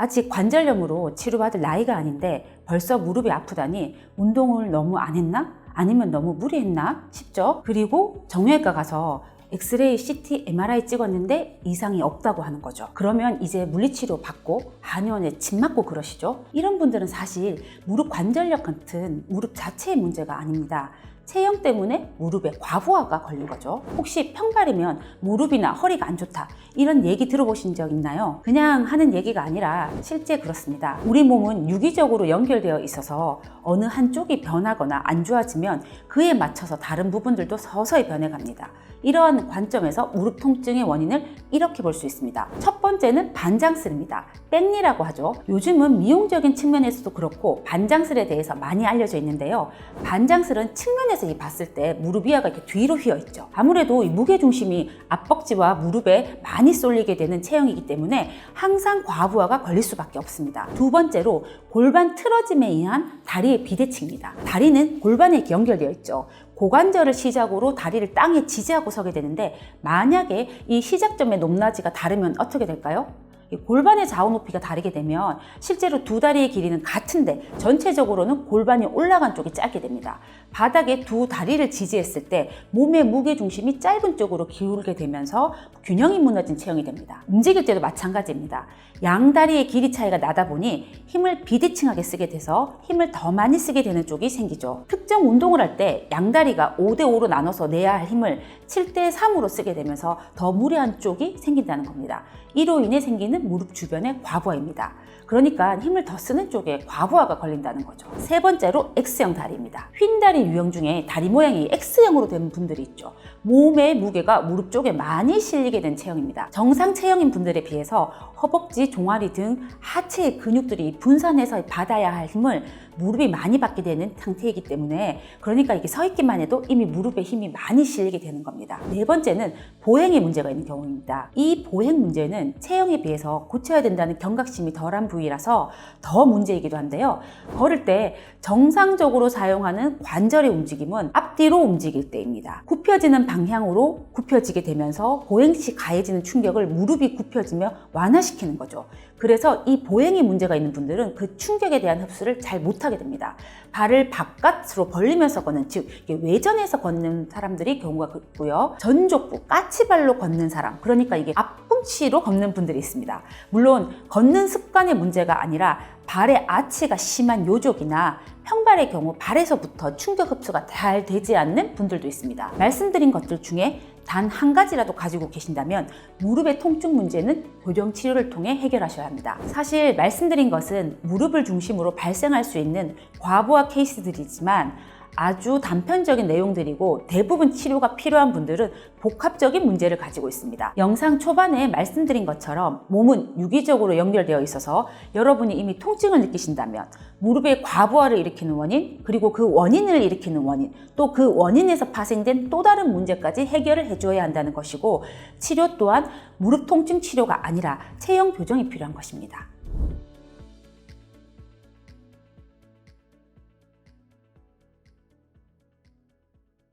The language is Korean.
아직 관절염으로 치료받을 나이가 아닌데 벌써 무릎이 아프다니 운동을 너무 안 했나? 아니면 너무 무리했나 싶죠? 그리고 정형외과 가서 엑스레이, CT, MRI 찍었는데 이상이 없다고 하는 거죠. 그러면 이제 물리치료 받고 한의원에 집 맞고 그러시죠? 이런 분들은 사실 무릎 관절염 같은 무릎 자체의 문제가 아닙니다. 체형 때문에 무릎에 과부하가 걸린 거죠. 혹시 평발이면 무릎이나 허리가 안 좋다 이런 얘기 들어보신 적 있나요? 그냥 하는 얘기가 아니라 실제 그렇습니다. 우리 몸은 유기적으로 연결되어 있어서 어느 한쪽이 변하거나 안 좋아지면 그에 맞춰서 다른 부분들도 서서히 변해갑니다. 이러한 관점에서 무릎 통증의 원인을 이렇게 볼 수 있습니다. 첫 번째는 반장슬입니다. 뺑니라고 하죠. 요즘은 미용적인 측면에서도 그렇고 반장슬에 대해서 많이 알려져 있는데요. 반장슬은 측면에서 이 봤을 때 무릎 위아가 이렇게 뒤로 휘어 있죠. 아무래도 이 무게 중심이 앞벅지와 무릎에 많이 쏠리게 되는 체형이기 때문에 항상 과부하가 걸릴 수밖에 없습니다. 두 번째로 골반 틀어짐에 의한 다리의 비대칭입니다. 다리는 골반에 연결되어 있죠. 고관절을 시작으로 다리를 땅에 지지하고 서게 되는데 만약에 이 시작점의 높낮이가 다르면 어떻게 될까요? 이 골반의 좌우 높이가 다르게 되면 실제로 두 다리의 길이는 같은데 전체적으로는 골반이 올라간 쪽이 짧게 됩니다. 바닥에 두 다리를 지지했을 때 몸의 무게 중심이 짧은 쪽으로 기울게 되면서 균형이 무너진 체형이 됩니다. 움직일 때도 마찬가지입니다. 양 다리의 길이 차이가 나다 보니 힘을 비대칭하게 쓰게 돼서 힘을 더 많이 쓰게 되는 쪽이 생기죠. 특정 운동을 할 때 양다리가 5대5로 나눠서 내야 할 힘을 7대3으로 쓰게 되면서 더 무리한 쪽이 생긴다는 겁니다. 이로 인해 생기는 무릎 주변의 과부하입니다. 그러니까 힘을 더 쓰는 쪽에 과부하가 걸린다는 거죠. 세 번째로 X형 다리입니다. 휜 다리 유형 중에 다리 모양이 X형으로 된 분들이 있죠. 몸의 무게가 무릎 쪽에 많이 실리게 된 체형입니다. 정상 체형인 분들에 비해서 허벅지, 종아리 등 하체의 근육들이 분산해서 받아야 할 힘을 무릎이 많이 받게 되는 상태이기 때문에 그러니까 이게 서 있기만 해도 이미 무릎에 힘이 많이 실리게 되는 겁니다. 네 번째는 보행에 문제가 있는 경우입니다. 이 보행 문제는 체형에 비해서 고쳐야 된다는 경각심이 덜한 부위라서 더 문제이기도 한데요. 걸을 때 정상적으로 사용하는 관절의 움직임은 앞뒤로 움직일 때입니다. 굽혀지는 방향으로 굽혀지게 되면서 보행 시 가해지는 충격을 무릎이 굽혀지며 완화시키는 거죠. 그래서 이 보행에 문제가 있는 분들은 그 충격에 대한 흡수를 잘 못하게 됩니다. 발을 바깥으로 벌리면서 걷는, 즉 외전에서 걷는 사람들이 경우가 있고요. 전족부, 까치발로 걷는 사람, 그러니까 이게 앞 꿈치로 걷는 분들이 있습니다. 물론 걷는 습관의 문제가 아니라 발의 아치가 심한 요족이나 평발의 경우 발에서부터 충격 흡수가 잘 되지 않는 분들도 있습니다. 말씀드린 것들 중에 단 한 가지라도 가지고 계신다면 무릎의 통증 문제는 교정 치료를 통해 해결하셔야 합니다. 사실 말씀드린 것은 무릎을 중심으로 발생할 수 있는 과부하 케이스들이지만 아주 단편적인 내용들이고 대부분 치료가 필요한 분들은 복합적인 문제를 가지고 있습니다. 영상 초반에 말씀드린 것처럼 몸은 유기적으로 연결되어 있어서 여러분이 이미 통증을 느끼신다면 무릎의 과부하를 일으키는 원인, 그리고 그 원인을 일으키는 원인, 또 그 원인에서 파생된 또 다른 문제까지 해결을 해줘야 한다는 것이고 치료 또한 무릎 통증 치료가 아니라 체형 교정이 필요한 것입니다.